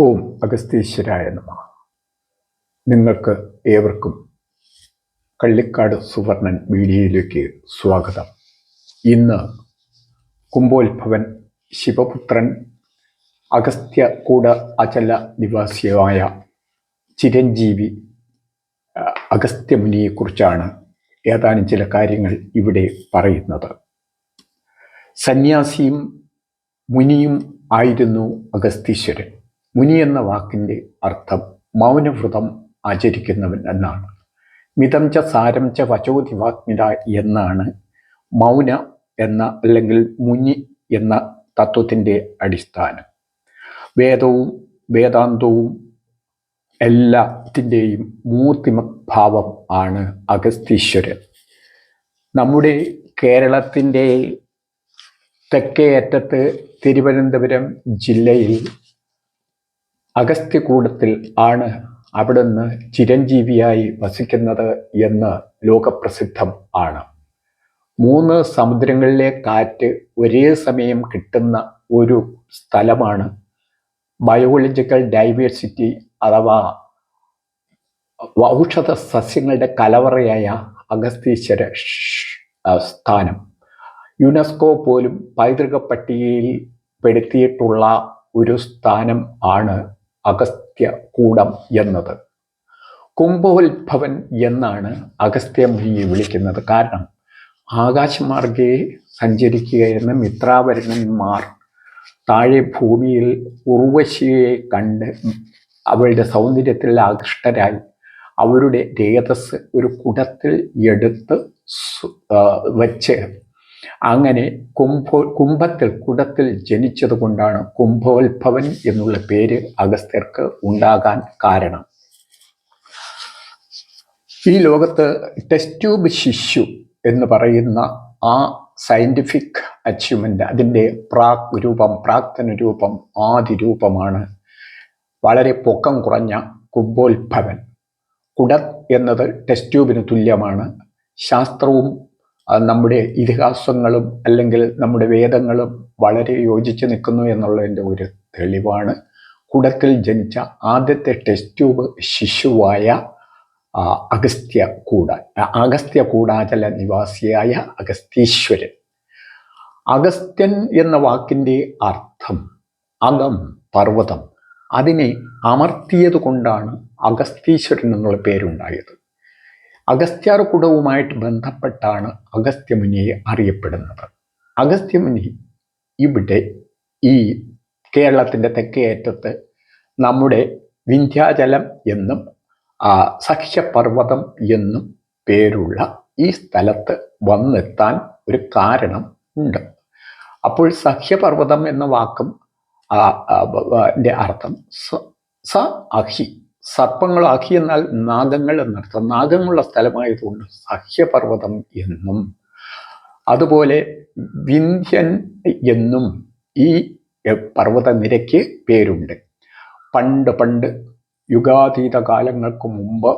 ഓം അഗസ്തീശ്വരായ നമ. നിങ്ങൾക്ക് ഏവർക്കും കള്ളിക്കാട് സുവർണൻ വീഡിയോയിലേക്ക് സ്വാഗതം. ഇന്ന് കുംഭോത്ഭവൻ ശിവപുത്രൻ അഗസ്ത്യ കൂട അചല നിവാസിയായ ചിരഞ്ജീവി അഗസ്ത്യമുനിയെക്കുറിച്ചാണ് ഏതാനും ചില കാര്യങ്ങൾ ഇവിടെ പറയുന്നത്. സന്യാസിയും മുനിയും ആയിരുന്നു അഗസ്തീശ്വരൻ. മുനി എന്ന വാക്കിന്റെ അർത്ഥം മൗനവ്രതം ആചരിക്കുന്നവൻ എന്നാണ്. മിതം ച സാരം ച വചോതി വാഗ്മിത എന്നാണ് മൗന എന്ന അല്ലെങ്കിൽ മുനി എന്ന തത്വത്തിന്റെ അടിസ്ഥാനം. വേദവും വേദാന്തവും എല്ലാത്തിന്റെയും മൂർത്തിമഭാവം ആണ് അഗസ്തീശ്വരൻ. നമ്മുടെ കേരളത്തിന്റെ തെക്കേ അറ്റത്ത് തിരുവനന്തപുരം ജില്ലയിൽ അഗസ്ത്യകൂടത്തിൽ ആണ് അവിടുന്ന് ചിരഞ്ജീവിയായി വസിക്കുന്നത് എന്ന് ലോകപ്രസിദ്ധം ആണ്. മൂന്ന് സമുദ്രങ്ങളിലെ കാറ്റ് ഒരേ സമയം കിട്ടുന്ന ഒരു സ്ഥലമാണ് ബയോളജിക്കൽ ഡൈവേഴ്സിറ്റി അഥവാ ഔഷധ സസ്യങ്ങളുടെ കലവറയായ അഗസ്തീശ്വര സ്ഥാനം. യുനെസ്കോ പോലും പൈതൃക പട്ടികയിൽ പെടുത്തിയിട്ടുള്ള ഒരു സ്ഥാനം ആണ് അഗസ്ത്യകൂടം എന്നത്. കുംഭോത്ഭവൻ എന്നാണ് അഗസ്ത്യമുനിയെ വിളിക്കുന്നത്. കാരണം ആകാശമാർഗെ സഞ്ചരിക്കുകയെന്ന മിത്രാവരണന്മാർ താഴെ ഭൂമിയിൽ ഉർവശിയെ കണ്ട് അവളുടെ സൗന്ദര്യത്തിൽ ആകൃഷ്ടരായി അവരുടെ രേതസ് ഒരു കുടത്തിൽ എടുത്ത് വച്ച് അങ്ങനെ കുംഭോ കുംഭത്തിൽ കുടത്തിൽ ജനിച്ചതുകൊണ്ടാണ് കുംഭോത്ഭവൻ എന്നുള്ള പേര് അഗസ്ത്യർക്ക് ഉണ്ടാകാൻ കാരണം. ഈ ലോകത്ത് ടെസ്റ്റ് ട്യൂബ് ശിശു എന്ന് പറയുന്ന ആ സയന്റിഫിക് അച്ചീവ്മെന്റ് അതിന്റെ പ്രാക് രൂപം പ്രാക്തന രൂപം ആദി രൂപമാണ് വളരെ പൊക്കം കുറഞ്ഞ കുംഭോത്ഭവൻ. കുട എന്നത് ടെസ്റ്റ് ട്യൂബിന് തുല്യമാണ്. ശാസ്ത്രവും നമ്മുടെ ഇതിഹാസങ്ങളും അല്ലെങ്കിൽ നമ്മുടെ വേദങ്ങളും വളരെ യോജിച്ച് നിൽക്കുന്നു എന്നുള്ളതിന്റെ ഒരു തെളിവാണ്. കുടക്കിൽ ജനിച്ച ആദ്യത്തെ ടെസ്റ്റ് ട്യൂബ് ശിശുവായ അഗസ്ത്യ കൂട അഗസ്ത്യ കൂടാചല നിവാസിയായ അഗസ്തീശ്വരൻ. അഗസ്ത്യൻ എന്ന വാക്കിന്റെ അർത്ഥം അകം പർവതം. അതിനെ അമർത്തിയത് കൊണ്ടാണ് അഗസ്തീശ്വരൻ എന്നുള്ള പേരുണ്ടായത്. അഗസ്ത്യാർകുടവുമായിട്ട് ബന്ധപ്പെട്ടാണ് അഗസ്ത്യമുനിയെ അറിയപ്പെടുന്നത്. അഗസ്ത്യമുനി ഇവിടെ ഈ കേരളത്തിന്റെ തെക്കേ അറ്റത്ത് നമ്മുടെ വിന്ധ്യാചലം എന്നും ആ, സഖ്യപർവതം എന്നും പേരുള്ള ഈ സ്ഥലത്ത് വന്നെത്താൻ ഒരു കാരണം ഉണ്ട്. അപ്പോൾ സഖ്യപർവതം എന്ന വാക്കും അർത്ഥം സ അഹി സർപ്പങ്ങൾ അഹി എന്നാൽ നാഗങ്ങൾ എന്നർത്ഥം. നാഗങ്ങളുള്ള സ്ഥലമായതുകൊണ്ട് സഹ്യപർവതം എന്നും അതുപോലെ വിന്ധ്യൻ എന്നും ഈ എ, പർവത നിരയ്ക്ക് പേരുണ്ട്. പണ്ട് പണ്ട് യുഗാതീത കാലങ്ങൾക്ക് മുമ്പ്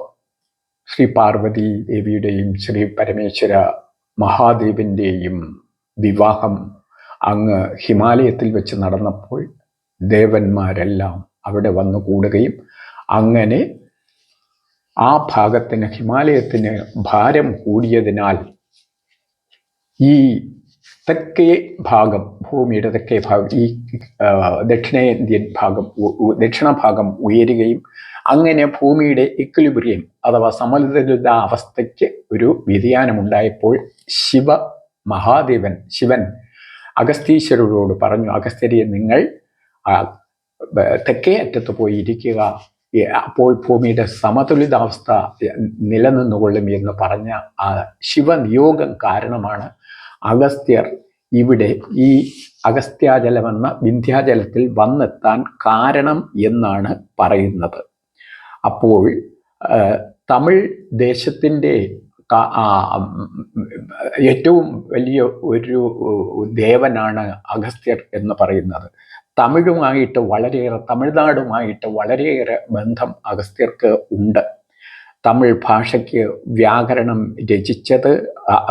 ശ്രീ പാർവതി ദേവിയുടെയും ശ്രീ പരമേശ്വര മഹാദേവന്റെയും വിവാഹം അങ്ങ് ഹിമാലയത്തിൽ വെച്ച് നടന്നപ്പോൾ ദേവന്മാരെല്ലാം അവിടെ വന്നു കൂടുകയും അങ്ങനെ ആ ഭാഗത്തിന് ഹിമാലയത്തിന് ഭാരം കൂടിയതിനാൽ ഈ തെക്കേ ഭാഗം ഭൂമിയുടെ തെക്കേ ഭാഗം ഈ ദക്ഷിണേന്ത്യൻ ഭാഗം ഉ- ഉ- ഭാഗം ഉയരുകയും അങ്ങനെ ഭൂമിയുടെ ഇക്വിലിബ്രിയം അഥവാ സമതുലിത അവസ്ഥയ്ക്ക് ഒരു വ്യതിയാനമുണ്ടായപ്പോൾ ശിവ മഹാദേവൻ ശിവൻ അഗസ്തീശ്വരരോട് പറഞ്ഞു അഗസ്ത്യരെ നിങ്ങൾ തെക്കേ അറ്റത്ത് പോയി ഇരിക്കുക അപ്പോൾ ഭൂമിയുടെ സമതുലിതാവസ്ഥ നിലനിന്നുകൊള്ളും എന്ന് പറഞ്ഞ ആ ശിവനിയോഗം കാരണമാണ് അഗസ്ത്യർ ഇവിടെ ഈ അഗസ്ത്യാജലമെന്ന വിന്ധ്യാജലത്തിൽ വന്നെത്താൻ കാരണം എന്നാണ് പറയുന്നത്. അപ്പോൾ തമിഴ് ദേശത്തിന്റെ ഏറ്റവും വലിയ ഒരു ദേവനാണ് അഗസ്ത്യർ എന്ന് പറയുന്നത്. തമിഴുമായിട്ട് വളരെയേറെ തമിഴ്നാടുമായിട്ട് വളരെയേറെ ബന്ധം അഗസ്ത്യർക്ക് ഉണ്ട്. തമിഴ് ഭാഷയ്ക്ക് വ്യാകരണം രചിച്ചത്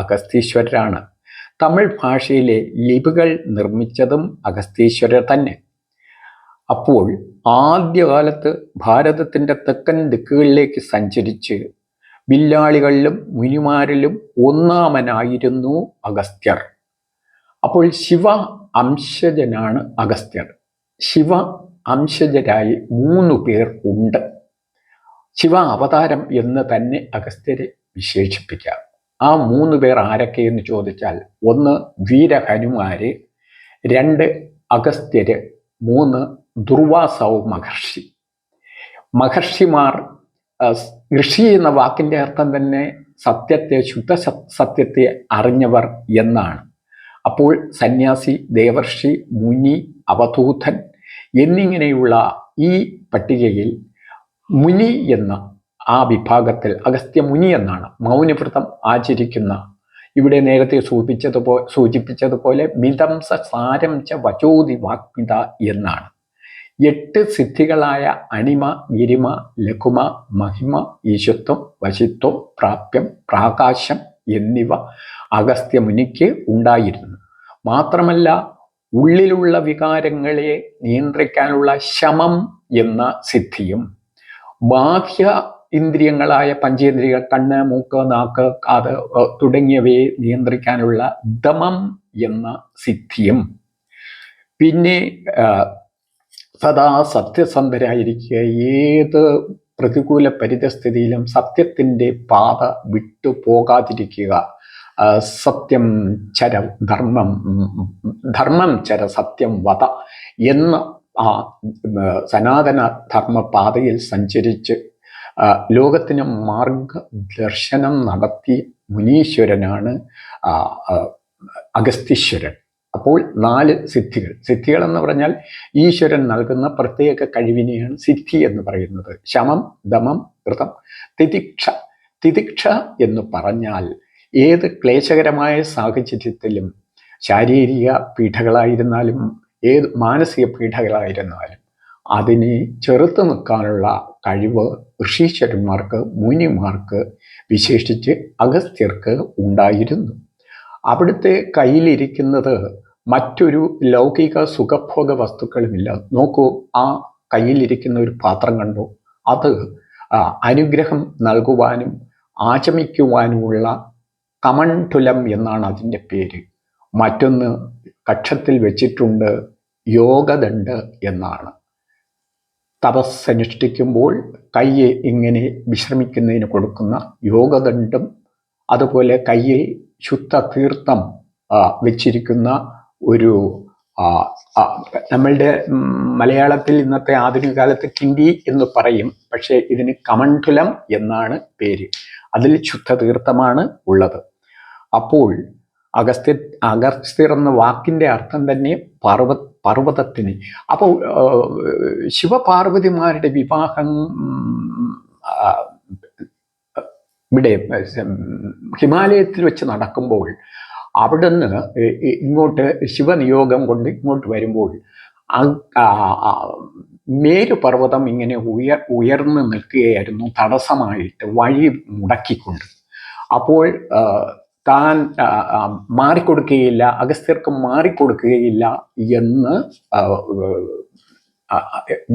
അഗസ്തീശ്വരരാണ്. തമിഴ് ഭാഷയിലെ ലിപികൾ നിർമ്മിച്ചതും അഗസ്തീശ്വരർ തന്നെ. അപ്പോൾ ആദ്യകാലത്ത് ഭാരതത്തിന്റെ തെക്കൻ ദിക്കുകളിലേക്ക് സഞ്ചരിച്ച് വില്ലാളികളിലും മുനിമാരിലും ഒന്നാമനായിരുന്നു അഗസ്ത്യർ. അപ്പോൾ ശിവ അംശജനാണ് അഗസ്ത്യർ ശിവ അംശജരായി മൂന്ന് പേർ ഉണ്ട്. ശിവ അവതാരം എന്ന് തന്നെ അഗസ്ത്യരെ വിശേഷിപ്പിക്കാം. ആ മൂന്ന് പേർ ആരൊക്കെ എന്ന് ചോദിച്ചാൽ ഒന്ന് വീരഹനുമാര് രണ്ട് അഗസ്ത്യര് മൂന്ന് ദുർവാസവ് മഹർഷി. മഹർഷിമാർ ഋഷി എന്ന വാക്കിന്റെ അർത്ഥം തന്നെ സത്യത്തെ ശുദ്ധ സത്യത്തെ അറിഞ്ഞവർ എന്നാണ്. അപ്പോൾ സന്യാസി ദേവർഷി മുനി അവധൂതൻ എന്നിങ്ങനെയുള്ള ഈ പട്ടികയിൽ മുനി എന്ന ആ വിഭാഗത്തിൽ അഗസ്ത്യ മുനി എന്നാണ് മൗനവ്രതം ആചരിക്കുന്ന. ഇവിടെ നേരത്തെ സൂചിപ്പിച്ചതുപോ സൂചിപ്പിച്ചതുപോലെ മിതംസ സാരം ച വചോതി വാഗ്മിത എന്നാണ്. എട്ട് സിദ്ധികളായ അണിമ ഗിരിമ ലഘുമ മഹിമ ഈശത്വം വശിത്വം പ്രാപ്യം പ്രാകാശം എന്നിവ അഗസ്ത്യ മുനിക്ക് ഉണ്ടായിരുന്നു. മാത്രമല്ല ഉള്ളിലുള്ള വികാരങ്ങളെ നിയന്ത്രിക്കാനുള്ള ശമം എന്ന സിദ്ധിയും ബാഹ്യ ഇന്ദ്രിയങ്ങളായ പഞ്ചേന്ദ്രിയ കണ്ണ് മൂക്ക് നാക്ക് കാത് തുടങ്ങിയവയെ നിയന്ത്രിക്കാനുള്ള ദമം എന്ന സിദ്ധിയും. പിന്നെ സദാ സത്യസന്ധരായിരിക്കുക. ഏത് പ്രതികൂല പരിതസ്ഥിതിയിലും സത്യത്തിന്റെ പാത വിട്ടു പോകാതിരിക്കുക ആ, സത്യം ചര ധർമ്മം ധർമ്മം ചര സത്യം വത എന്ന ആ സനാതന ധർമ്മപാതയിൽ സഞ്ചരിച്ച് ലോകത്തിന് മാർഗദർശനം നടത്തി മുനീശ്വരനാണ് അഗസ്തീശ്വരൻ അപ്പോൾ നാല് സിദ്ധികൾ. സിദ്ധികൾ എന്ന് പറഞ്ഞാൽ ഈശ്വരൻ നൽകുന്ന പ്രത്യേക കഴിവിനെയാണ് സിദ്ധി എന്ന് പറയുന്നത്. ശമം ദമം വ്രതം തിതിക്ഷ. തിതിക്ഷ എന്ന് പറഞ്ഞാൽ ഏത് ക്ലേശകരമായ സാഹചര്യത്തിലും ശാരീരിക പീഠകളായിരുന്നാലും ഏത് മാനസിക പീഠകളായിരുന്നാലും അതിനെ ചെറുത്തു നിൽക്കാനുള്ള കഴിവ് ഋഷീശ്വരന്മാർക്ക് മുനിമാർക്ക് വിശേഷിച്ച് അഗസ്ത്യർക്ക് ഉണ്ടായിരുന്നു. അവിടുത്തെ കയ്യിലിരിക്കുന്നത് മറ്റൊരു ലൗകിക സുഖഭോഗ വസ്തുക്കളുമില്ല. നോക്കൂ ആ കയ്യിലിരിക്കുന്ന ഒരു പാത്രം കണ്ടു. അത് അനുഗ്രഹം നൽകുവാനും ആചമിക്കുവാനുമുള്ള കമണ്ഡുലം എന്നാണ് അതിന്റെ പേര്. മറ്റൊന്ന് കക്ഷത്തിൽ വെച്ചിട്ടുണ്ട് യോഗദണ്ഡ് എന്നാണ്. തപസ്സനുഷ്ഠിക്കുമ്പോൾ കയ്യെ ഇങ്ങനെ വിശ്രമിക്കുന്നതിന് കൊടുക്കുന്ന യോഗദണ്ഡും അതുപോലെ കയ്യിൽ ശുദ്ധ തീർത്ഥം വെച്ചിരിക്കുന്ന ഒരു നമ്മളുടെ മലയാളത്തിൽ ഇന്നത്തെ ആധുനിക കാലത്ത് കിണ്ടി എന്ന് പറയും. പക്ഷേ ഇതിന് കമണ്ഡുലം എന്നാണ് പേര്. അതിൽ ശുദ്ധ തീർത്ഥമാണ് ഉള്ളത്. അപ്പോൾ അഗസ്ത്യ അഗസ്ത്യർ എന്ന വാക്കിന്റെ അർത്ഥം തന്നെ പർവ പർവതത്തിന്. അപ്പോൾ ശിവപാർവതിമാരുടെ വിവാഹം ഇവിടെ ഹിമാലയത്തിൽ വെച്ച് നടക്കുമ്പോൾ അവിടുന്ന് ഇങ്ങോട്ട് ശിവനിയോഗം കൊണ്ട് ഇങ്ങോട്ട് വരുമ്പോൾ മേരുപർവതം ഇങ്ങനെ ഉയർ ഉയർന്നു നിൽക്കുകയായിരുന്നു തടസ്സമായിട്ട് വഴി മുടക്കിക്കൊണ്ട്. അപ്പോൾ താൻ മാറിക്കൊടുക്കുകയില്ല അഗസ്ത്യർക്ക് മാറിക്കൊടുക്കുകയില്ല എന്ന്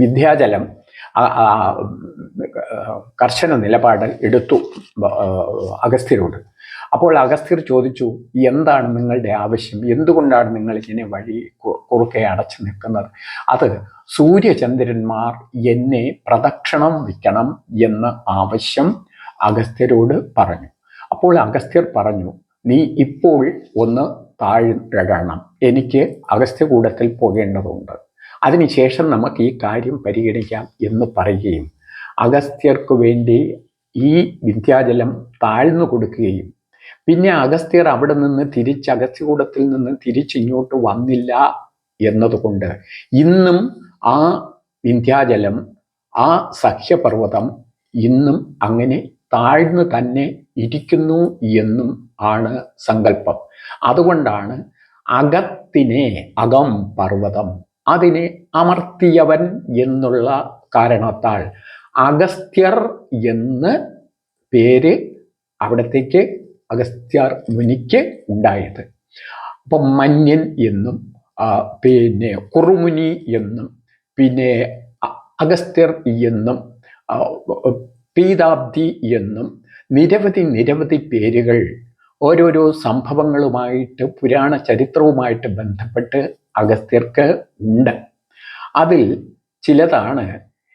വിദ്യാചലം കർശന നിലപാട് എടുത്തു അഗസ്ത്യരോട്. അപ്പോൾ അഗസ്ത്യർ ചോദിച്ചു എന്താണ് നിങ്ങളുടെ ആവശ്യം? എന്തുകൊണ്ടാണ് നിങ്ങൾ ഇങ്ങനെ വഴി കുറുക്കെ അടച്ചു നിൽക്കുന്നത്? അത് സൂര്യചന്ദ്രന്മാർ എന്നെ പ്രദക്ഷിണം വയ്ക്കണം എന്ന ആവശ്യം അഗസ്ത്യരോട് പറഞ്ഞു. അപ്പോൾ അഗസ്ത്യർ പറഞ്ഞു നീ ഇപ്പോൾ ഒന്ന് താഴ്ന്നിടണം എനിക്ക് അഗസ്ത്യകൂടത്തിൽ പോകേണ്ടതുണ്ട്. അതിനുശേഷം നമുക്ക് ഈ കാര്യം പരിഗണിക്കാം എന്ന് പറയുകയും അഗസ്ത്യർക്ക് വേണ്ടി ഈ വിദ്യാജലം താഴ്ന്നു കൊടുക്കുകയും പിന്നെ അഗസ്ത്യർ അവിടെ നിന്ന് തിരിച്ച് അഗസ്ത്യകൂടത്തിൽ നിന്ന് തിരിച്ചിങ്ങോട്ട് വന്നില്ല എന്നതുകൊണ്ട് ഇന്നും ആ വിന്ധ്യാജലം ആ സഖ്യപർവതം ഇന്നും അങ്ങനെ താഴ്ന്നു തന്നെ ഇരിക്കുന്നു എന്നും ആണ് സങ്കല്പം. അതുകൊണ്ടാണ് അകത്തിനെ അകം പർവതം അതിനെ അമർത്തിയവൻ എന്നുള്ള കാരണത്താൽ അഗസ്ത്യർ എന്ന് പേര് അവിടത്തേക്ക് അഗസ്ത്യർ മുനിക്ക് ഉണ്ടായത്. അപ്പം മന്യൻ എന്നും പിന്നെ കുറുമുനി എന്നും പിന്നെ അഗസ്ത്യർ എന്നും പീതാബ്ദി എന്നും നിരവധി നിരവധി പേരുകൾ ഓരോരോ സംഭവങ്ങളുമായിട്ട് പുരാണ ചരിത്രവുമായിട്ട് ബന്ധപ്പെട്ട് അഗസ്ത്യർക്ക് ഉണ്ട്. അതിൽ ചിലതാണ്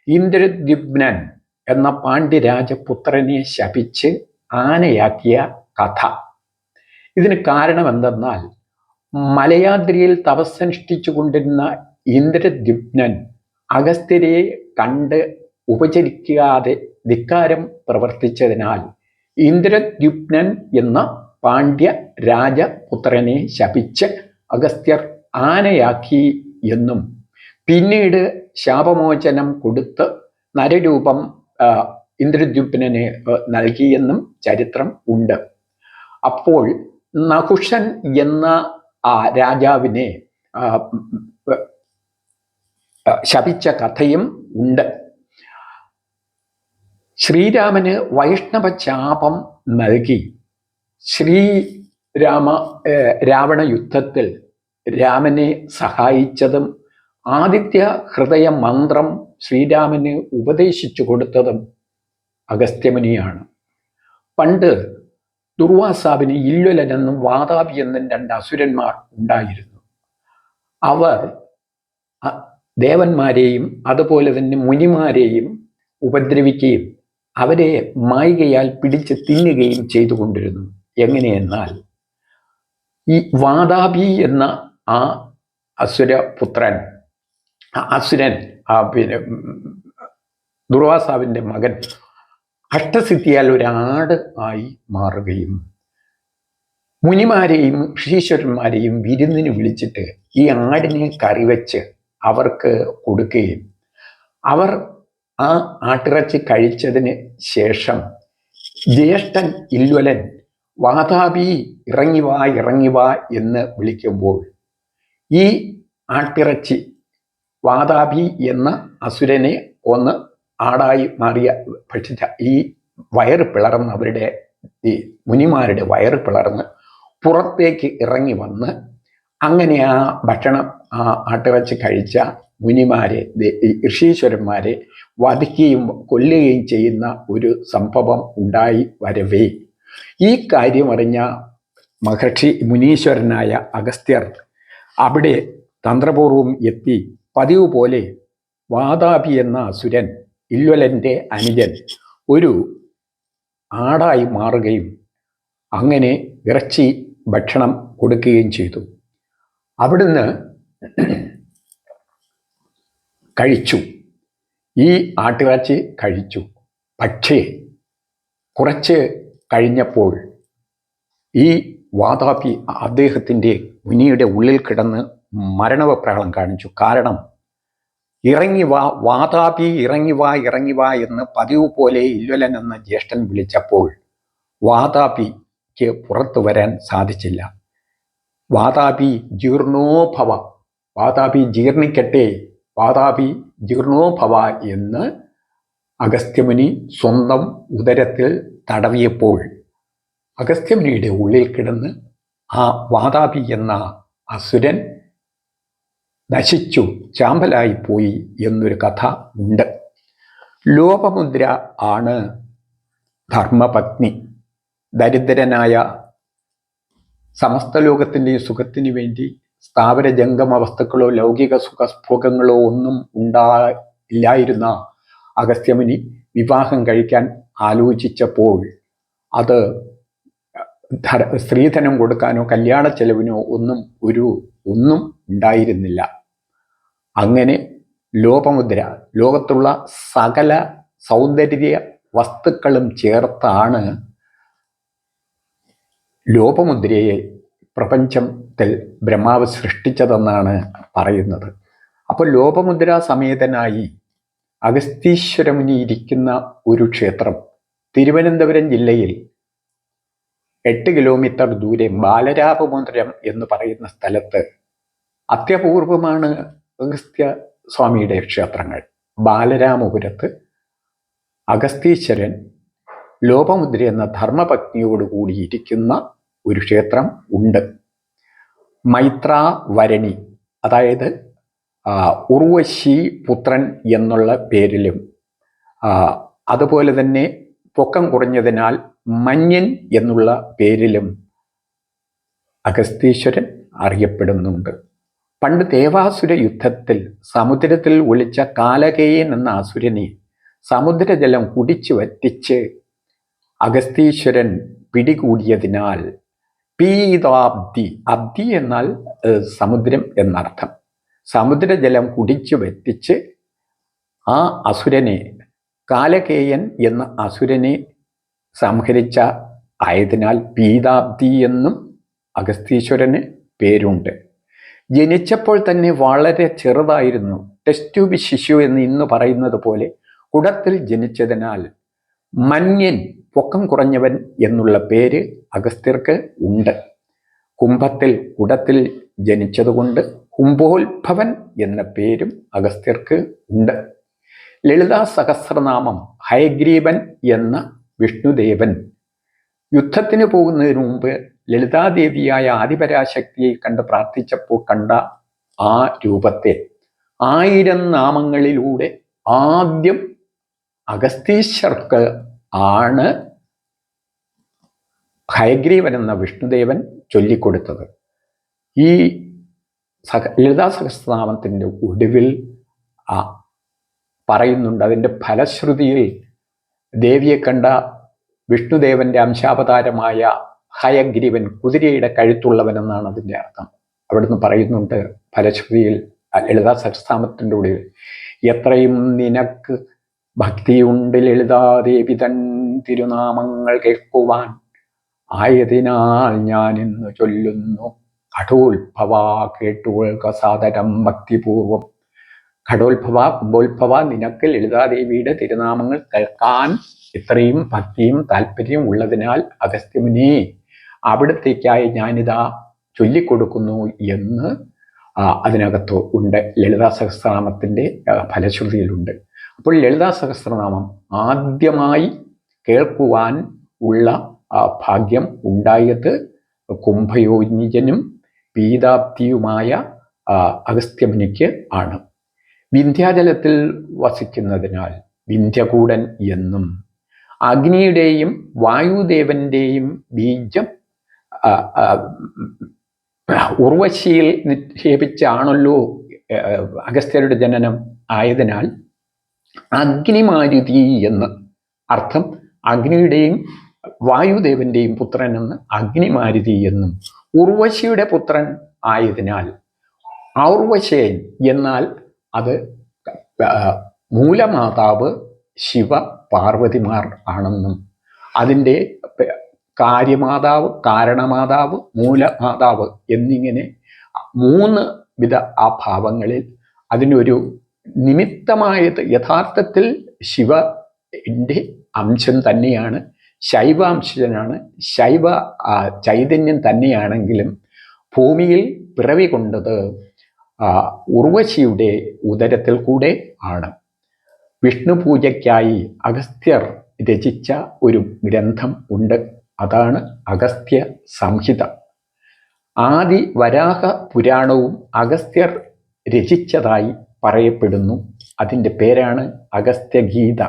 ഇന്ദ്രദ്യുപ്നൻ എന്ന പാണ്ഡ്യരാജപുത്രനെ ശപിച്ച് ആനയാക്കിയ കഥ. ഇതിന് കാരണം എന്തെന്നാൽ മലയാദ്രിയിൽ തപസ്സനുഷ്ഠിച്ചു കൊണ്ടിരുന്ന ഇന്ദ്രദ്യുപ്നൻ അഗസ്ത്യരെ കണ്ട് ഉപചരിക്കാതെ ധിക്കാരം പ്രവർത്തിച്ചതിനാൽ ഇന്ദ്രദ്യുപ്നൻ എന്ന പാണ്ഡ്യ രാജപുത്രനെ ശപിച്ച് അഗസ്ത്യർ ആനയാക്കി എന്നും പിന്നീട് ശാപമോചനം കൊടുത്ത് നരരൂപം ഇന്ദ്രദ്യുപ്നന് നൽകിയെന്നും ചരിത്രം ഉണ്ട് അപ്പോൾ നഹുഷൻ എന്ന ആ രാജാവിനെ ശപിച്ച കഥയും ഉണ്ട് ശ്രീരാമന് വൈഷ്ണവ ശാപം നൽകി. ശ്രീരാമ രാവണ യുദ്ധത്തിൽ രാമനെ സഹായിച്ചതും ആദിത്യ ഹൃദയ മന്ത്രം ശ്രീരാമന് ഉപദേശിച്ചു കൊടുത്തതും അഗസ്ത്യമുനിയാണ്. പണ്ട് ദുർവാസാവിന് ഇല്വലൻ എന്നും വാതാപി എന്നും രണ്ട് അസുരന്മാർ ഉണ്ടായിരുന്നു. അവർ ദേവന്മാരെയും അതുപോലെ തന്നെ മുനിമാരെയും ഉപദ്രവിക്കുകയും അവരെ മായികയാൽ പിടിച്ച് തിന്നുകയും ചെയ്തുകൊണ്ടിരുന്നു. എങ്ങനെയെന്നാൽ ഈ വാദാബി എന്ന ആ അസുരപുത്രൻ അസുരൻ ആ പിന്നെ ദുർവാസാവിന്റെ മകൻ അഷ്ടസിദ്ധിയാൽ ഒരാട് ആയി മാറുകയും മുനിമാരെയും ഋഷീശ്വരന്മാരെയും വിരുന്നിന് വിളിച്ചിട്ട് ഈ ആടിനെ കറിവെച്ച് അവർക്ക് കൊടുക്കുകയും. അവർ ആ ആട്ടിറച്ചി കഴിച്ചതിന് ശേഷം ജ്യേഷ്ഠൻ ഇല്വലൻ വാതാപി ഇറങ്ങി വാ ഇറങ്ങി വാ എന്ന് വിളിക്കുമ്പോൾ ഈ ആട്ടിറച്ചി വാതാപി എന്ന അസുരനെ ഒന്ന് ആടായി മാറിയ ഭക്ഷിച്ച ഈ വയറ് പിളർന്ന് അവരുടെ ഈ മുനിമാരുടെ വയറ് പിളർന്ന് പുറത്തേക്ക് ഇറങ്ങി വന്ന് അങ്ങനെ ആ ഭക്ഷണം ആ ആട്ടിറച്ചി കഴിച്ച മുനിമാരെ ഋഷീശ്വരന്മാരെ വധിക്കുകയും കൊല്ലുകയും ചെയ്യുന്ന ഒരു സംഭവം ഉണ്ടായി വരവേ. ഈ കാര്യമറിഞ്ഞ മഹർഷി മുനീശ്വരനായ അഗസ്ത്യർ അവിടെ തന്ത്രപൂർവം എത്തി. പതിവ് പോലെ വാതാപി എന്ന അസുരൻ ഇല്വലന്റെ അനുജൻ ഒരു ആടായി മാറുകയും അങ്ങനെ ഇറച്ചി ഭക്ഷണം കൊടുക്കുകയും ചെയ്തു. അവിടുന്ന് കഴിച്ചു. ഈ ആട്ടിറച്ചി കഴിച്ചു. പക്ഷേ കുറച്ച് കഴിഞ്ഞപ്പോൾ ഈ വാതാപി അദ്ദേഹത്തിന്റെ മുനിയുടെ ഉള്ളിൽ കിടന്ന് മരണവപ്രാളം കാണിച്ചു. കാരണം ഇറങ്ങി വാ വാതാപി ഇറങ്ങി വാ ഇറങ്ങി വാ എന്ന് പതിവ് പോലെ ഇല്ലൊലൻ എന്ന ജ്യേഷ്ഠൻ വിളിച്ചപ്പോൾ വാതാപിക്ക് പുറത്തു വരാൻ സാധിച്ചില്ല. വാതാപി ജീർണോഭവ വാതാപി ജീർണിക്കട്ടെ വാതാപി ജീർണോഭവ എന്ന് അഗസ്ത്യമുനി സ്വന്തം ഉദരത്തിൽ തടവിയപ്പോൾ അഗസ്ത്യമുനിയുടെ ഉള്ളിൽ കിടന്ന് ആ വാതാപി എന്ന അസുരൻ നശിച്ചു ചാമ്പലായി പോയി എന്നൊരു കഥ ഉണ്ട്. ലോപമുദ്ര ആണ് ധർമ്മപത്നി. ദരിദ്രനായ സമസ്ത ലോകത്തിന്റെയും സുഖത്തിന് വേണ്ടി സ്ഥാവര ജംഗമ വസ്തുക്കളോ ലൗകിക സുഖഭോഗങ്ങളോ ഒന്നും ഉണ്ടാ ഇല്ലായിരുന്ന അഗസ്ത്യമുനി വിവാഹം കഴിക്കാൻ ആലോചിച്ചപ്പോൾ അത് സ്ത്രീധനം കൊടുക്കാനോ കല്യാണ ചെലവിനോ ഒന്നും ഒരു ഒന്നും ഉണ്ടായിരുന്നില്ല. അങ്ങനെ ലോപമുദ്ര ലോകത്തുള്ള സകല സൗന്ദര്യ വസ്തുക്കളും ചേർത്താണ് ലോപമുദ്രയെ പ്രപഞ്ചത്തിൽ ബ്രഹ്മാവ് സൃഷ്ടിച്ചതെന്നാണ് പറയുന്നത്. അപ്പോൾ ലോപമുദ്ര സമേതനായി അഗസ്തീശ്വരമുനി ഇരിക്കുന്ന ഒരു ക്ഷേത്രം തിരുവനന്തപുരം ജില്ലയിൽ എട്ട് കിലോമീറ്റർ ദൂരെ ബാലരാപമുദ്രം എന്ന് പറയുന്ന സ്ഥലത്ത് അത്യപൂർവമാണ് അഗസ്ത്യ സ്വാമിയുടെ ക്ഷേത്രങ്ങൾ. ബാലരാമപുരത്ത് അഗസ്തീശ്വരൻ ലോപമുദ്ര എന്ന ധർമ്മപത്നിയോട് കൂടിയിരിക്കുന്ന ഒരു ക്ഷേത്രം ഉണ്ട്. മൈത്രാവരണി. അതായത് ഉർവശി പുത്രൻ എന്നുള്ള പേരിലും അതുപോലെ തന്നെ പൊക്കം കുറഞ്ഞതിനാൽ മഞ്ഞൻ എന്നുള്ള പേരിലും അഗസ്തീശ്വരൻ അറിയപ്പെടുന്നുണ്ട്. പണ്ട് ദേവാസുര യുദ്ധത്തിൽ സമുദ്രത്തിൽ ഒളിച്ച കാലകേയൻ എന്ന അസുരനെ സമുദ്രജലം കുടിച്ചു വറ്റിച്ച് അഗസ്തീശ്വരൻ പിടികൂടിയതിനാൽ പീതാബ്ദി. അബ്ദി എന്നാൽ സമുദ്രം എന്നർത്ഥം. സമുദ്രജലം കുടിച്ചു വെത്തിച്ച് ആ അസുരനെ കാലകേയൻ എന്ന അസുരനെ സംഹരിച്ച ആയതിനാൽ പീതാബ്ദി എന്നും അഗസ്തീശ്വരന് പേരുണ്ട്. ജനിച്ചപ്പോൾ തന്നെ വളരെ ചെറുതായിരുന്നു. ടെസ്റ്റ് ട്യൂബ് ശിശു എന്ന് ഇന്ന് പറയുന്നത് പോലെ കുടത്തിൽ ജനിച്ചതിനാൽ മന്യൻ പൊക്കം കുറഞ്ഞവൻ എന്നുള്ള പേര് അഗസ്ത്യർക്ക് ഉണ്ട്. കുംഭത്തിൽ കുടത്തിൽ ജനിച്ചതുകൊണ്ട് കുംഭോത്ഭവൻ എന്ന പേരും അഗസ്ത്യർക്ക് ഉണ്ട്. ലളിതാ സഹസ്രനാമം ഹയഗ്രീവൻ എന്ന വിഷ്ണുദേവൻ. യുദ്ധത്തിന് പോകുന്നതിന് മുമ്പ് ലളിതാദേവിയായ ആദിപരാശക്തിയെ കണ്ട് പ്രാർത്ഥിച്ചപ്പോൾ കണ്ട ആ രൂപത്തെ ആയിരം നാമങ്ങളിലൂടെ ആദ്യം അഗസ്തീശ്വർക്ക് ആണ് ഹയഗ്രീവൻ എന്ന വിഷ്ണുദേവൻ ചൊല്ലിക്കൊടുത്തത്. ഈ സഹ ലളിതാ സഹസ്രനാമത്തിന്റെ ഒടുവിൽ ആ പറയുന്നുണ്ട്. അതിന്റെ ഫലശ്രുതിയിൽ ദേവിയെ കണ്ട വിഷ്ണുദേവന്റെ അംശാവതാരമായ ഹയഗ്രീവൻ കുതിരയുടെ കഴുത്തുള്ളവനെന്നാണ് അതിന്റെ അർത്ഥം. അവിടുന്ന് പറയുന്നുണ്ട് ഫലശ്രുതിയിൽ ലളിതാ സഹസ്രനാമത്തിന്റെ ഒടുവിൽ എത്രയും നിനക്ക് ഭക്തിയുണ്ട് ലളിതാദേവി തൻ തിരുനാമങ്ങൾ കേൾക്കുവാൻ. ആയതിനാൽ ഞാൻ ഇന്ന് ചൊല്ലുന്നു. കഠോത്ഭവ കേട്ടുകൊൾക്ക സാദരം ഭക്തിപൂർവം. ഘടോത്ഭവ കുംഭോത്ഭവ നിനക്ക് ലളിതാദേവിയുടെ തിരുനാമങ്ങൾ കേൾക്കാൻ ഇത്രയും ഭക്തിയും താല്പര്യവും ഉള്ളതിനാൽ അഗസ്ത്യമുനി അവിടത്തേക്കായി ഞാനിതാ ചൊല്ലിക്കൊടുക്കുന്നു എന്ന് അതിനകത്ത് ഉണ്ട്. ലളിതാ സഹസ്രനാമത്തിന്റെ ഫലശ്രുതിയിലുണ്ട്. അപ്പോൾ ലളിതാ സഹസ്രനാമം ആദ്യമായി കേൾക്കുവാൻ ഉള്ള ആ, ഭാഗ്യം ഉണ്ടായത് കുംഭയോനിജനും പീതാപ്തിയുമായ അഗസ്ത്യമുനിക്ക് ആണ്. വിന്ധ്യാചലത്തിൽ വസിക്കുന്നതിനാൽ വിന്ധ്യകൂടൻ എന്നും അഗ്നിയുടെയും വായുദേവന്റെയും ബീജം ഉർവശിയിൽ നിക്ഷേപിച്ചാണല്ലോ അഗസ്ത്യരുടെ ജനനം ആയതിനാൽ അഗ്നിമാരുതി എന്ന് അർത്ഥം അഗ്നിയുടെയും വായുദേവന്റെയും പുത്രൻ എന്ന് അഗ്നിമാരുതി എന്നും ഉർവശിയുടെ പുത്രൻ ആയതിനാൽ ഔർവശേൻ എന്നാൽ അത് മൂലമാതാവ് ശിവ പാർവതിമാർ ആണെന്നും അതിന്റെ കാര്യമാതാവ് കാരണമാതാവ് മൂലമാതാവ് എന്നിങ്ങനെ മൂന്ന് വിധ ആ ഭാവങ്ങളിൽ അതിനൊരു നിമിത്തമായത് യഥാർത്ഥത്തിൽ ശിവന്റെ അംശം തന്നെയാണ് ശൈവാംശനാണ്. ശൈവ ചൈതന്യം തന്നെയാണെങ്കിലും ഭൂമിയിൽ പിറവി കൊണ്ടത് ഉർവശിയുടെ ഉദരത്തിൽ കൂടെ ആണ്. വിഷ്ണു പൂജയ്ക്കായി അഗസ്ത്യർ രചിച്ച ഒരു ഗ്രന്ഥം ഉണ്ട്. അതാണ് അഗസ്ത്യ സംഹിത. ആദി വരാഹ പുരാണവും അഗസ്ത്യർ രചിച്ചതായി പറയപ്പെടുന്നു. അതിന്റെ പേരാണ് അഗസ്ത്യഗീത.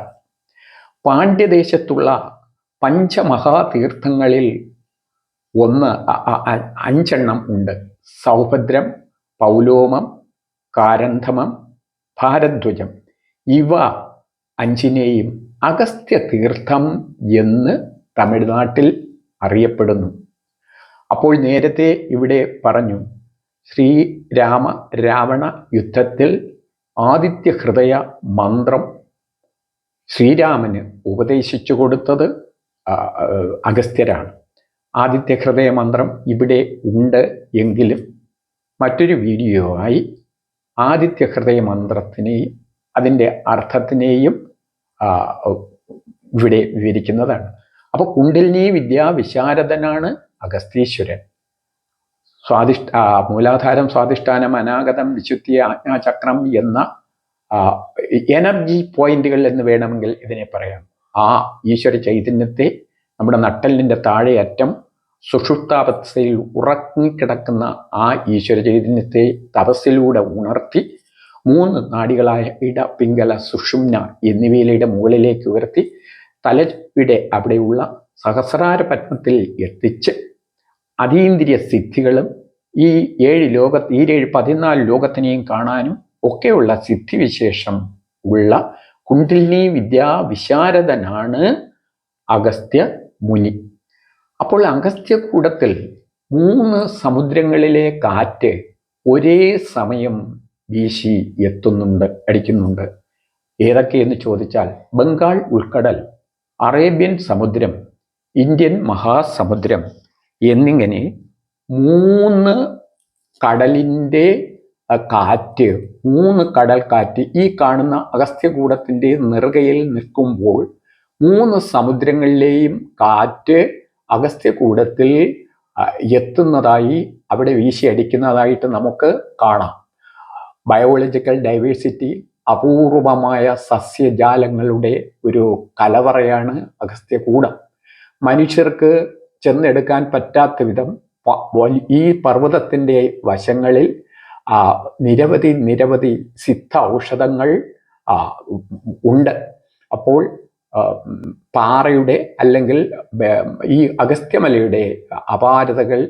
പാണ്ഡ്യദേശത്തുള്ള പഞ്ചമഹാതീർത്ഥങ്ങളിൽ ഒന്ന് അഞ്ചെണ്ണം ഉണ്ട്. സൗഭദ്രം പൗലോമം കാരന്ധമം ഭാരദ്വജം ഇവ അഞ്ചിനെയും അഗസ്ത്യ തീർത്ഥം എന്ന് തമിഴ്നാട്ടിൽ അറിയപ്പെടുന്നു. അപ്പോൾ നേരത്തെ ഇവിടെ പറഞ്ഞു ശ്രീരാമ രാവണ യുദ്ധത്തിൽ ആദിത്യ ഹൃദയ മന്ത്രം ശ്രീരാമന് ഉപദേശിച്ചു കൊടുത്തത് അഗസ്ത്യരാണ്. ആദിത്യ ഹൃദയ മന്ത്രം ഇവിടെ ഉണ്ട് എങ്കിലും മറ്റൊരു വീഡിയോ ആയി ആദിത്യ ഹൃദയ മന്ത്രത്തിനെയും അതിന്റെ അർത്ഥത്തിനെയും ഇവിടെ വിവരിക്കുന്നതാണ്. അപ്പോൾ കുണ്ടലിനി വിദ്യാ വിശാരദനാണ് അഗസ്തീശ്വരൻ. സ്വാധിഷ്ഠ മൂലാധാരം സ്വാധിഷ്ഠാനം അനാഗതം വിശുദ്ധി ആജ്ഞാചക്രം എന്ന എനർജി പോയിന്റുകൾ എന്ന് വേണമെങ്കിൽ ഇതിനെ പറയാം. ആ ഈശ്വര ചൈതന്യത്തെ നമ്മുടെ നട്ടലിന്റെ താഴെയറ്റം സുഷുപ്താവസ്ഥയിൽ ഉറങ്ങിക്കിടക്കുന്ന ആ ഈശ്വര ചൈതന്യത്തെ തപസ്സിലൂടെ ഉണർത്തി മൂന്ന് നാടികളായ ഇട പിങ്കല സുഷുമ്ന എന്നിവയിലൂടെ മുകളിലേക്ക് ഉയർത്തി തലയുടെ അവിടെയുള്ള സഹസ്രാര പത്മത്തിൽ എത്തിച്ച് അതീന്ദ്രിയ സിദ്ധികളും ഈ ഏഴ് ലോക ഈ ഏഴ് പതിനാല് ലോകത്തിനെയും കാണാനും ഒക്കെയുള്ള സിദ്ധിവിശേഷം ഉള്ള കുണ്ടിലിനി വിദ്യാ വിശാരദനാണ് അഗസ്ത്യ മുനി. അപ്പോൾ അഗസ്ത്യകൂടത്തിൽ മൂന്ന് സമുദ്രങ്ങളിലെ കാറ്റ് ഒരേ സമയം വീശി എത്തുന്നുണ്ട് അടിക്കുന്നുണ്ട്. ഏതൊക്കെയെന്ന് ചോദിച്ചാൽ ബംഗാൾ ഉൾക്കടൽ അറേബ്യൻ സമുദ്രം ഇന്ത്യൻ മഹാസമുദ്രം എന്നിങ്ങനെ മൂന്ന് കടലിന്റെ കാറ്റ് മൂന്ന് കടൽ കാറ്റ് ഈ കാണുന്ന അഗസ്ത്യകൂടത്തിന്റെ നെറുകയിൽ നിൽക്കുമ്പോൾ മൂന്ന് സമുദ്രങ്ങളിലെയും കാറ്റ് അഗസ്ത്യകൂടത്തിൽ എത്തുന്നതായി അവിടെ വീശിയടിക്കുന്നതായിട്ട് നമുക്ക് കാണാം. ബയോളജിക്കൽ ഡൈവേഴ്സിറ്റി അപൂർവമായ സസ്യജാലങ്ങളുടെ ഒരു കലവറയാണ് അഗസ്ത്യകൂടം. മനുഷ്യർക്ക് ചെന്നെടുക്കാൻ പറ്റാത്ത വിധം ഈ പർവതത്തിന്റെ വശങ്ങളിൽ നിരവധി നിരവധി സിദ്ധ ഔഷധങ്ങൾ ഉണ്ട്. അപ്പോൾ പാറയുടെ അല്ലെങ്കിൽ ഈ അഗസ്ത്യമലയുടെ അപാരതകൾ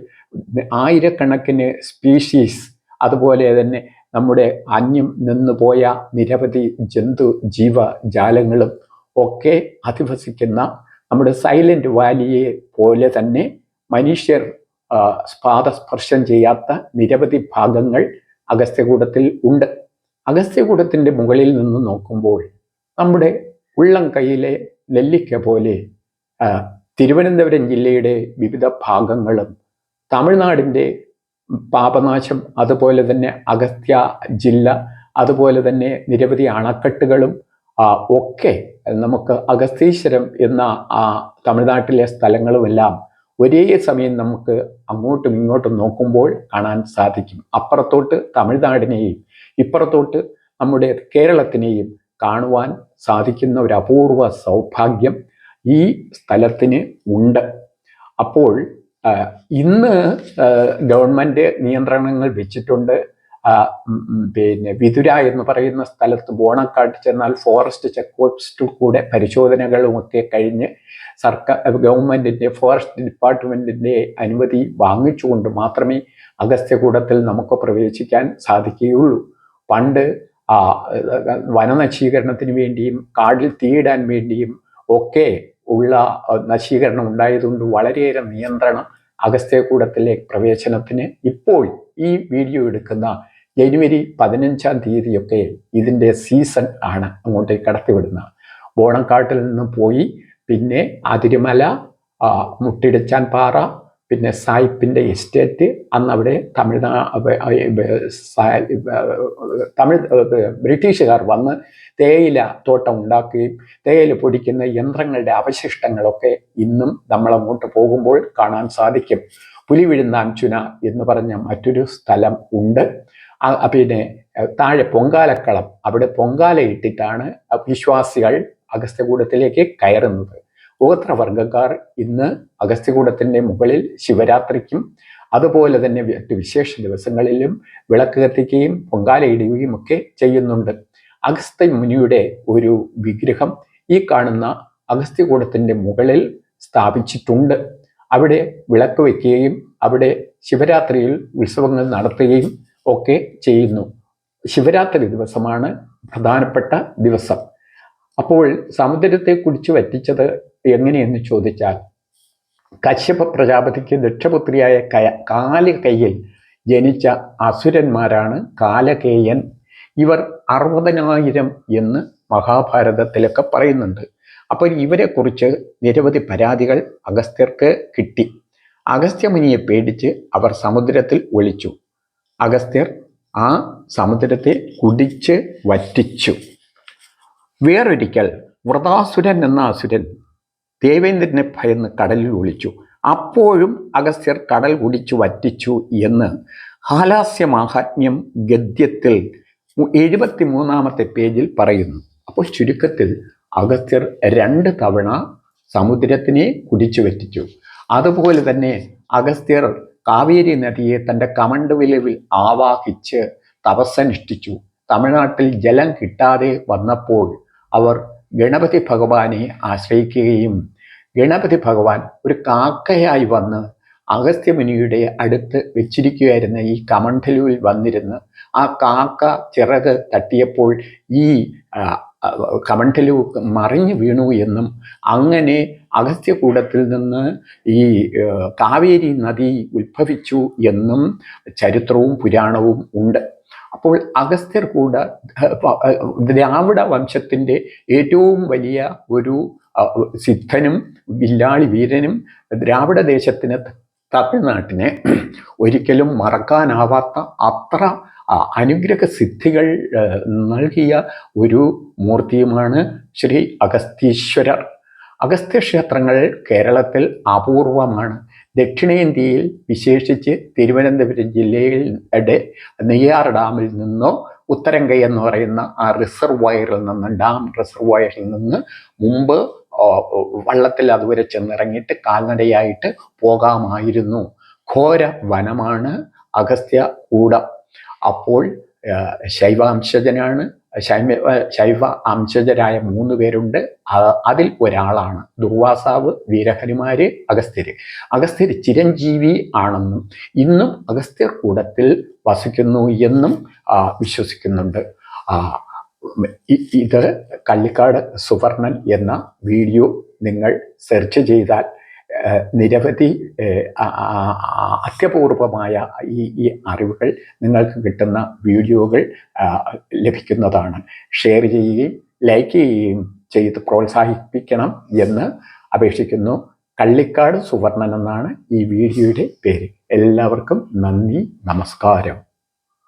ആയിരക്കണക്കിന് സ്പീഷീസ് അതുപോലെ തന്നെ നമ്മുടെ അന്യം നിന്നുപോയ നിരവധി ജന്തു ജീവജാലങ്ങളും ഒക്കെ അധിവസിക്കുന്ന നമ്മുടെ സൈലന്റ് വാലിയെ പോലെ തന്നെ മനുഷ്യർ പാദസ്പർശം ചെയ്യാത്ത നിരവധി ഭാഗങ്ങൾ അഗസ്ത്യകൂടത്തിൽ ഉണ്ട്. അഗസ്ത്യകൂടത്തിന്റെ മുകളിൽ നിന്ന് നോക്കുമ്പോൾ നമ്മുടെ ഉള്ളം കൈയിലെ നെല്ലിക്ക പോലെ തിരുവനന്തപുരം ജില്ലയുടെ വിവിധ ഭാഗങ്ങളും തമിഴ്നാടിന്റെ പാപനാശം അതുപോലെ തന്നെ അഗസ്ത്യ ജില്ല അതുപോലെ തന്നെ നിരവധി അണക്കെട്ടുകളും ഒക്കെ നമുക്ക് അഗസ്തീശ്വരം എന്ന ആ തമിഴ്നാട്ടിലെ സ്ഥലങ്ങളുമെല്ലാം ഒരേ സമയം നമുക്ക് അങ്ങോട്ടും ഇങ്ങോട്ടും നോക്കുമ്പോൾ കാണാൻ സാധിക്കും. അപ്പുറത്തോട്ട് തമിഴ്നാടിനെയും ഇപ്പുറത്തോട്ട് നമ്മുടെ കേരളത്തിനെയും കാണുവാൻ സാധിക്കുന്ന ഒരു അപൂർവ സൗഭാഗ്യം ഈ സ്ഥലത്തിന് ഉണ്ട്. അപ്പോൾ ഇന്ന് ഗവൺമെന്റ് നിയന്ത്രണങ്ങൾ വെച്ചിട്ടുണ്ട്. പിന്നെ വിതുര എന്ന് പറയുന്ന സ്ഥലത്ത് ബോണക്കാട്ട് ചെന്നാൽ ഫോറസ്റ്റ് ചെക്ക് പോസ്റ്റ് കൂടെ പരിശോധനകളും ഒക്കെ കഴിഞ്ഞ് സർക്കാർ ഗവൺമെന്റിന്റെ ഫോറസ്റ്റ് ഡിപ്പാർട്ട്മെന്റിന്റെ അനുമതി വാങ്ങിച്ചുകൊണ്ട് മാത്രമേ അഗസ്ത്യകൂടത്തിൽ നമുക്ക് പ്രവേശിക്കാൻ സാധിക്കുകയുള്ളൂ. പണ്ട് ആ വനനശീകരണത്തിന് വേണ്ടിയും കാടിൽ തീയിടാൻ വേണ്ടിയും ഒക്കെ ഉള്ള നശീകരണം ഉണ്ടായതുകൊണ്ട് വളരെയേറെ നിയന്ത്രണം അഗസ്ത്യകൂടത്തിലെ പ്രവേശനത്തിന് ഇപ്പോൾ ഈ വീഡിയോ എടുക്കുന്ന ജനുവരി പതിനഞ്ചാം തീയതിയൊക്കെ ഇതിന്റെ സീസൺ ആണ് അങ്ങോട്ടേക്ക് കടത്തിവിടുന്നത്. ബോണക്കാട്ടിൽ നിന്ന് പോയി പിന്നെ അതിരുമല മുട്ടിടച്ചാൻ പാറ പിന്നെ സായിപ്പിന്റെ എസ്റ്റേറ്റ് അന്ന് അവിടെ തമിഴ്നാ തമിഴ് ബ്രിട്ടീഷുകാർ വന്ന് തേയില തോട്ടം ഉണ്ടാക്കുകയും തേയില പൊടിക്കുന്ന യന്ത്രങ്ങളുടെ അവശിഷ്ടങ്ങളൊക്കെ ഇന്നും നമ്മളങ്ങോട്ട് പോകുമ്പോൾ കാണാൻ സാധിക്കും. പുലിവിഴുന്നാം ചുന എന്ന് പറഞ്ഞ മറ്റൊരു സ്ഥലം ഉണ്ട്. പിന്നെ താഴെ പൊങ്കാലക്കളം. അവിടെ പൊങ്കാല ഇട്ടിട്ടാണ് വിശ്വാസികൾ അഗസ്ത്യകൂടത്തിലേക്ക് കയറുന്നത്. ഗോത്രവർഗക്കാർ ഇന്ന് അഗസ്ത്യകൂടത്തിന്റെ മുകളിൽ ശിവരാത്രിക്കും അതുപോലെ തന്നെ മറ്റ് വിശേഷ ദിവസങ്ങളിലും വിളക്ക് കത്തിക്കുകയും പൊങ്കാലയിടുകയും ഒക്കെ ചെയ്യുന്നുണ്ട്. അഗസ്ത്യ മുനിയുടെ ഒരു വിഗ്രഹം ഈ കാണുന്ന അഗസ്ത്യകൂടത്തിന്റെ മുകളിൽ സ്ഥാപിച്ചിട്ടുണ്ട്. അവിടെ വിളക്ക് വയ്ക്കുകയും അവിടെ ശിവരാത്രിയിൽ ഉത്സവങ്ങൾ നടത്തുകയും ഒക്കെ ചെയ്യുന്നു. ശിവരാത്രി ദിവസമാണ് പ്രധാനപ്പെട്ട ദിവസം. അപ്പോൾ സമുദ്രത്തെ കുടിച്ചു വറ്റിച്ചത് എങ്ങനെയെന്ന് ചോദിച്ചാൽ കശ്യപ പ്രജാപതിക്ക് ദക്ഷപുത്രിയായ കയ കാലകയ്യിൽ ജനിച്ച അസുരന്മാരാണ് കാലകേയൻ. ഇവർ അറുപതിനായിരം എന്ന് മഹാഭാരതത്തിലൊക്കെ പറയുന്നുണ്ട്. അപ്പോൾ ഇവരെക്കുറിച്ച് നിരവധി പരാതികൾ അഗസ്ത്യർക്ക് കിട്ടി. അഗസ്ത്യമുനിയെ പേടിച്ച് അവർ സമുദ്രത്തിൽ ഒളിച്ചു. അഗസ്ത്യർ ആ സമുദ്രത്തെ കുടിച്ച് വറ്റിച്ചു. വേറൊരിക്കൽ വ്രതാസുരൻ എന്ന അസുരൻ ദേവേന്ദ്രനെ ഭയന്ന് കടലിൽ ഒളിച്ചു. അപ്പോഴും അഗസ്ത്യർ കടൽ കുടിച്ചു വറ്റിച്ചു എന്ന് ഹാലാസ്യ മാഹാത്മ്യം ഗദ്യത്തിൽ എഴുപത്തി മൂന്നാമത്തെ പേജിൽ പറയുന്നു. അപ്പോൾ ചുരുക്കത്തിൽ അഗസ്ത്യർ രണ്ട് തവണ സമുദ്രത്തിനെ കുടിച്ചു വറ്റിച്ചു. അതുപോലെ തന്നെ അഗസ്ത്യർ കാവേരി നദിയെ തന്റെ കമണ്ട് വിലവിൽ ആവാഹിച്ച് തപസ്സനുഷ്ഠിച്ചു. തമിഴ്നാട്ടിൽ ജലം കിട്ടാതെ വന്നപ്പോൾ അവർ ഗണപതി ഭഗവാനെ ആശ്രയിക്കുകയും ഗണപതി ഭഗവാൻ ഒരു കാക്കയായി വന്ന് അഗസ്ത്യമുനിയുടെ അടുത്ത് വെച്ചിരിക്കുകയായിരുന്ന ഈ കമണ്ഡലുവിൽ വന്നിരുന്ന്. ആ കാക്ക ചിറക് തട്ടിയപ്പോൾ ഈ കമണ്ഡലു മറിഞ്ഞു വീണു എന്നും അങ്ങനെ അഗസ്ത്യകൂടത്തിൽ നിന്ന് ഈ കാവേരി നദി ഉത്ഭവിച്ചു എന്നും ചരിത്രവും പുരാണവും ഉണ്ട്. അപ്പോൾ അഗസ്ത്യർ കൂട ദ്രാവിഡ വംശത്തിന്റെ ഏറ്റവും വലിയ ഒരു സിദ്ധനും വില്ലാളി വീരനും ദ്രാവിഡ ദേശത്തിന് തമിഴ്നാട്ടിനെ ഒരിക്കലും മറക്കാനാവാത്ത അത്ര അനുഗ്രഹ സിദ്ധികൾ നൽകിയ ഒരു മൂർത്തിയുമാണ് ശ്രീ അഗസ്തീശ്വരർ. അഗസ്ത്യ ക്ഷേത്രങ്ങൾ കേരളത്തിൽ അപൂർവമാണ്. ദക്ഷിണേന്ത്യയിൽ വിശേഷിച്ച് തിരുവനന്തപുരം ജില്ലയിലെ നെയ്യാർ ഡാമിൽ നിന്നോ ഉത്തരങ്കൈ എന്ന് പറയുന്ന ആ റിസർവയറിൽ നിന്ന് ഡാം റിസർവയറിൽ നിന്ന് മുമ്പ് വള്ളത്തിൽ അതുവരെ ചെന്നിറങ്ങിയിട്ട് കാൽനടയായിട്ട് പോകാമായിരുന്നു. ഘോര വനമാണ് അഗസ്ത്യ കൂടം. അപ്പോൾ ശൈവാംശജനാണ് ശൈവ ശൈവ അംശജരായ മൂന്ന് പേരുണ്ട്. അതിൽ ഒരാളാണ്. ദുർവാസാവ് വീരഹനുമാര് അഗസ്ത്യര്. അഗസ്ത്യര് ചിരഞ്ജീവി ആണെന്നും ഇന്നും അഗസ്ത്യർ കൂടത്തിൽ വസിക്കുന്നു എന്നും വിശ്വസിക്കുന്നുണ്ട്. ഇത് കള്ളിക്കാട് സുവർണൻ എന്ന വീഡിയോ നിങ്ങൾ സെർച്ച് ചെയ്താൽ നിരവധി അത്യപൂർവമായ ഈ ഈ അറിവുകൾ നിങ്ങൾക്ക് കിട്ടുന്ന വീഡിയോകൾ ലഭിക്കുന്നതാണ്. ഷെയർ ചെയ്യുകയും ലൈക്ക് ചെയ്യുകയും ചെയ്ത് പ്രോത്സാഹിപ്പിക്കണം എന്ന് അപേക്ഷിക്കുന്നു. കള്ളിക്കാട് സുവർണൻ എന്നാണ് ഈ വീഡിയോയുടെ പേര്. എല്ലാവർക്കും നന്ദി നമസ്കാരം.